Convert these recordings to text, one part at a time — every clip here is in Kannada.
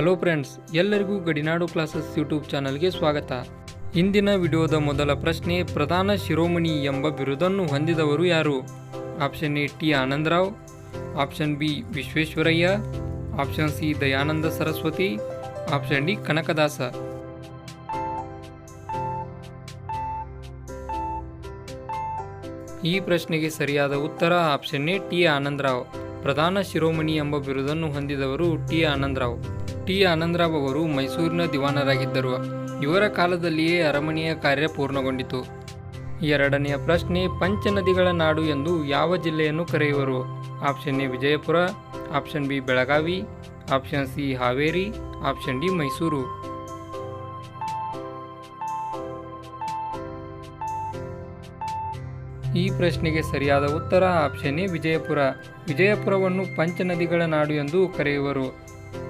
ಹಲೋ ಫ್ರೆಂಡ್ಸ್ ಎಲ್ಲರಿಗೂ ಗಡಿನಾಡು ಕ್ಲಾಸಸ್ ಯೂಟ್ಯೂಬ್ ಚಾನಲ್ಗೆ ಸ್ವಾಗತ. ಇಂದಿನ ವಿಡಿಯೋದ ಮೊದಲ ಪ್ರಶ್ನೆ, ಪ್ರಧಾನ ಶಿರೋಮಣಿ ಎಂಬ ಬಿರುದನ್ನು ಹೊಂದಿದವರು ಯಾರು? Option A T Anandrao. Option B Visvesvaraya. Option C Dayananda Saraswati. Option D Kanakadasa. ಈ ಪ್ರಶ್ನೆಗೆ ಸರಿಯಾದ ಉತ್ತರ ಆಪ್ಷನ್ ಎ ಟಿ ಆನಂದರಾವ್. ಪ್ರಧಾನ ಶಿರೋಮಣಿ ಎಂಬ ಬಿರುದನ್ನು ಹೊಂದಿದವರು ಟಿ ಆನಂದರಾವ್. ಟಿ ಆನಂದರಾವ್ ಅವರು ಮೈಸೂರಿನ ದಿವಾನರಾಗಿದ್ದರು. ಇವರ ಕಾಲದಲ್ಲಿಯೇ ಅರಮನೆಯ ಕಾರ್ಯ ಪೂರ್ಣಗೊಂಡಿತು. ಎರಡನೆಯ ಪ್ರಶ್ನೆ ಪಂಚನದಿಗಳ ನಾಡು ಎಂದು ಯಾವ ಜಿಲ್ಲೆಯನ್ನು ಕರೆಯುವರು? Option A, Vijayapura, option B, Belagavi, option C, Haveri, option D, Mysuru. ಈ ಪ್ರಶ್ನೆಗೆ ಸರಿಯಾದ ಉತ್ತರ ಆಪ್ಷನ್ ಎ ವಿಜಯಪುರ. ವಿಜಯಪುರವನ್ನು ಪಂಚನದಿಗಳ ನಾಡು ಎಂದು ಕರೆಯುವರು.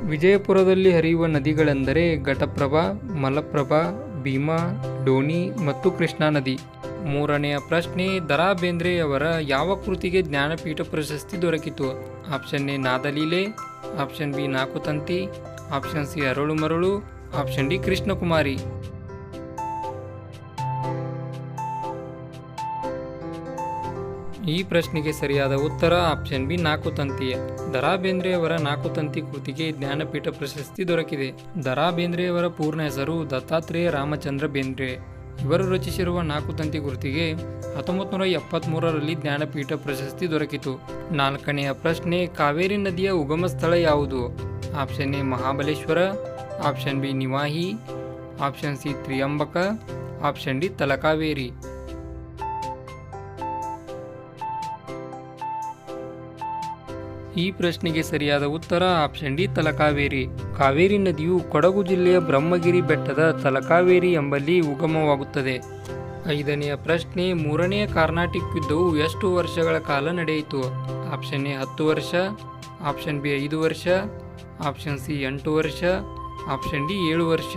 ವಿಜಯಪುರದಲ್ಲಿ ಹರಿಯುವ ನದಿಗಳೆಂದರೆ ಘಟಪ್ರಭಾ, ಮಲಪ್ರಭಾ, ಭೀಮಾ ಡೋನಿ ಮತ್ತು ಕೃಷ್ಣಾ ನದಿ. ಮೂರನೆಯ ಪ್ರಶ್ನೆ ದರಾ ಬೇಂದ್ರೆಯವರ ಯಾವ ಕೃತಿಗೆ ಜ್ಞಾನಪೀಠ ಪ್ರಶಸ್ತಿ ದೊರಕಿತು? Option A Nadaleele option B Nakutanti option C Aralu Maralu option D Krishnakumari. ಈ ಪ್ರಶ್ನೆಗೆ ಸರಿಯಾದ ಉತ್ತರ ಆಪ್ಷನ್ ಬಿ ನಾಲ್ಕು ತಂತಿಯ ದರಾ ಬೇಂದ್ರೆಯವರ ನಾಲ್ಕು ತಂತಿ ಕೃತಿಗೆ ಜ್ಞಾನಪೀಠ ಪ್ರಶಸ್ತಿ ದೊರಕಿದೆ. ದರಾ ಬೇಂದ್ರೆಯವರ ಪೂರ್ಣ ಹೆಸರು ದತ್ತಾತ್ರೇಯ ರಾಮಚಂದ್ರ ಬೇಂದ್ರೆ. ಇವರು ರಚಿಸಿರುವ ನಾಲ್ಕು ತಂತಿ ಕೃತಿಗೆ ಹತ್ತೊಂಬತ್ತು ನೂರ ಎಪ್ಪತ್ತ್ಮೂರರಲ್ಲಿ ಜ್ಞಾನಪೀಠ ಪ್ರಶಸ್ತಿ ದೊರಕಿತು. ನಾಲ್ಕನೆಯ ಪ್ರಶ್ನೆ ಕಾವೇರಿ ನದಿಯ ಉಗಮ ಸ್ಥಳ ಯಾವುದು? Option A Mahabaleshwar, option B ನಿವಾಹಿ, option C Trimbak, option D Talakaveri. ಈ ಪ್ರಶ್ನೆಗೆ ಸರಿಯಾದ ಉತ್ತರ ಆಪ್ಷನ್ ಡಿ, ತಲಕಾವೇರಿ. ಕಾವೇರಿ ನದಿಯು ಕೊಡಗು ಜಿಲ್ಲೆಯ ಬ್ರಹ್ಮಗಿರಿ ಬೆಟ್ಟದ ತಲಕಾವೇರಿ ಎಂಬಲ್ಲಿ ಉಗಮವಾಗುತ್ತದೆ. ಐದನೆಯ ಪ್ರಶ್ನೆ, ಮೂರನೆಯ ಕಾರ್ನಾಟಿಕ್ ಯುದ್ಧವು ಎಷ್ಟು ವರ್ಷಗಳ ಕಾಲ ನಡೆಯಿತು? ಆಪ್ಷನ್ ಎ, ಹತ್ತು ವರ್ಷ. ಆಪ್ಷನ್ ಬಿ, ಐದು ವರ್ಷ. ಆಪ್ಷನ್ ಸಿ, ಎಂಟು ವರ್ಷ. ಆಪ್ಷನ್ ಡಿ, ಏಳು ವರ್ಷ.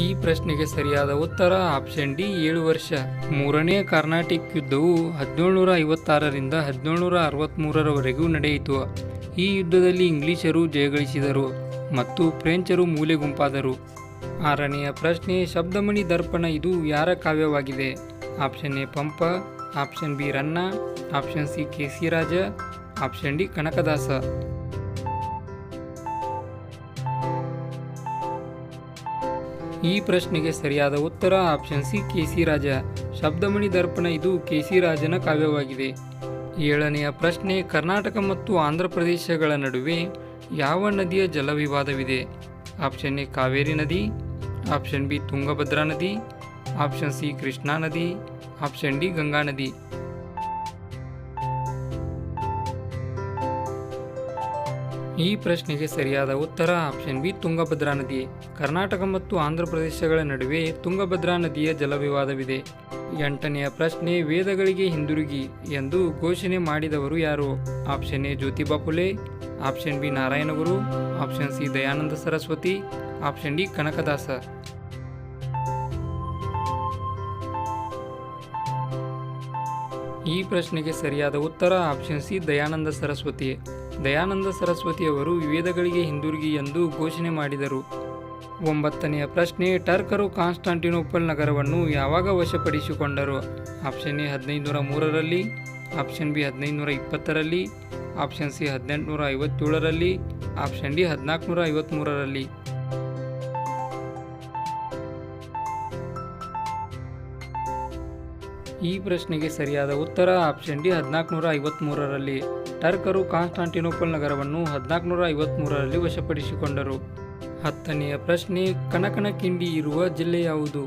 ಈ ಪ್ರಶ್ನೆಗೆ ಸರಿಯಾದ ಉತ್ತರ ಆಪ್ಷನ್ ಡಿ, ಏಳು ವರ್ಷ. ಮೂರನೇ ಕರ್ನಾಟಕ ಯುದ್ಧವು ಹದಿನೇಳುನೂರ ಐವತ್ತಾರರಿಂದ ಹದಿನೇಳುನೂರ ಅರವತ್ತ್ಮೂರರವರೆಗೂ ನಡೆಯಿತು. ಈ ಯುದ್ಧದಲ್ಲಿ ಇಂಗ್ಲಿಷರು ಜಯಗಳಿಸಿದರು ಮತ್ತು ಫ್ರೆಂಚರು ಮೂಲೆ ಗುಂಪಾದರು ಆರನೆಯ ಪ್ರಶ್ನೆ, ಶಬ್ದಮಣಿ ದರ್ಪಣ ಇದು ಯಾರ ಕಾವ್ಯವಾಗಿದೆ? Option A, Pampa. Option B, Ranna. Option C, Keshiraja. Option D, Kanakadasa. ಈ ಪ್ರಶ್ನೆಗೆ ಸರಿಯಾದ ಉತ್ತರ ಆಪ್ಷನ್ ಸಿ ಕೆ ಸಿ ರಾಜ. ಶಬ್ದಮಣಿ ದರ್ಪಣ ಇದು ಕೆ ಸಿ ರಾಜನ ಕಾವ್ಯವಾಗಿದೆ. ಏಳನೆಯ ಪ್ರಶ್ನೆ, ಕರ್ನಾಟಕ ಮತ್ತು ಆಂಧ್ರ ಪ್ರದೇಶಗಳ ನಡುವೆ ಯಾವ ನದಿಯ ಜಲವಿವಾದವಿದೆ? ಆಪ್ಷನ್ ಎ, ಕಾವೇರಿ ನದಿ. ಆಪ್ಷನ್ ಬಿ, ತುಂಗಭದ್ರಾ ನದಿ. ಆಪ್ಷನ್ ಸಿ, ಕೃಷ್ಣಾ ನದಿ. ಆಪ್ಷನ್ ಡಿ, ಗಂಗಾ ನದಿ. ಈ ಪ್ರಶ್ನೆಗೆ ಸರಿಯಾದ ಉತ್ತರ ಆಪ್ಷನ್ ಬಿ, ತುಂಗಭದ್ರಾ ನದಿ. ಕರ್ನಾಟಕ ಮತ್ತು ಆಂಧ್ರ ಪ್ರದೇಶಗಳ ನಡುವೆ ತುಂಗಭದ್ರಾ ನದಿಯ ಜಲವಿವಾದವಿದೆ. ಎಂಟನೆಯ ಪ್ರಶ್ನೆ, ವೇದಗಳಿಗೆ ಹಿಂದಿರುಗಿ ಎಂದು ಘೋಷಣೆ ಮಾಡಿದವರು ಯಾರು? Option A Jyotiba Phule option B Narayanaguru option C, Dayananda Saraswati. Option D, Kanakadasa. ಈ ಪ್ರಶ್ನೆಗೆ ಸರಿಯಾದ ಉತ್ತರ ಆಪ್ಷನ್ ಸಿ, ದಯಾನಂದ ಸರಸ್ವತಿ. ದಯಾನಂದ ಸರಸ್ವತಿಯವರು ವೇದಗಳಿಗೆ ಹಿಂದಿರುಗಿ ಎಂದು ಘೋಷಣೆ ಮಾಡಿದರು. ಒಂಬತ್ತನೆಯ ಪ್ರಶ್ನೆ, ಟರ್ಕರು ಕಾನ್ಸ್ಟಾಂಟಿನೋಪಲ್ ನಗರವನ್ನು ಯಾವಾಗ ವಶಪಡಿಸಿಕೊಂಡರು? ಆಪ್ಷನ್ ಎ, ಹದಿನೈದುನೂರ ಮೂರರಲ್ಲಿ, ಆಪ್ಷನ್ ಬಿ, ಹದಿನೈದುನೂರ ಇಪ್ಪತ್ತರಲ್ಲಿ, ಆಪ್ಷನ್ ಸಿ, ಹದಿನೆಂಟುನೂರ ಐವತ್ತೇಳರಲ್ಲಿ, ಆಪ್ಷನ್ ಡಿ, ಹದಿನಾಲ್ಕುನೂರ ಐವತ್ತ್ಮೂರರಲ್ಲಿ ಈ ಪ್ರಶ್ನೆಗೆ ಸರಿಯಾದ ಉತ್ತರ ಆಪ್ಷನ್ ಡಿ ಹದಿನಾಲ್ಕುನೂರ ಐವತ್ತ್ಮೂರರಲ್ಲಿ ಟರ್ಕರು ಕಾನ್ಸ್ಟಾಂಟಿನೋಪಲ್ ನಗರವನ್ನು ಹದಿನಾಲ್ಕುನೂರ ಐವತ್ತ್ಮೂರರಲ್ಲಿ ವಶಪಡಿಸಿಕೊಂಡರು. ಹತ್ತನೆಯ ಪ್ರಶ್ನೆ ಕನಕನ ಕಿಂಡಿ ಇರುವ ಜಿಲ್ಲೆ ಯಾವುದು?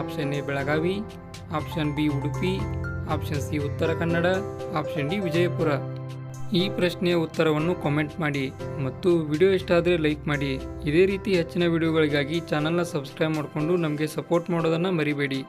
Option A, Belagavi. Option B, Udupi. Option C, Uttara Kannada. Option D, Vijayapura. ಈ ಪ್ರಶ್ನೆಯ ಉತ್ತರವನ್ನು ಕಾಮೆಂಟ್ ಮಾಡಿ ಮತ್ತು ವಿಡಿಯೋ ಇಷ್ಟ ಆದರೆ ಲೈಕ್ ಮಾಡಿ. ಇದೇ ರೀತಿ ಹೆಚ್ಚಿನ ವಿಡಿಯೋಗಳಿಗಾಗಿ ಚಾನಲ್ನ ಸಬ್ಸ್ಕ್ರೈಬ್ ಮಾಡಿಕೊಂಡು ನಮಗೆ ಸಪೋರ್ಟ್ ಮಾಡೋದನ್ನು ಮರಿಬೇಡಿ.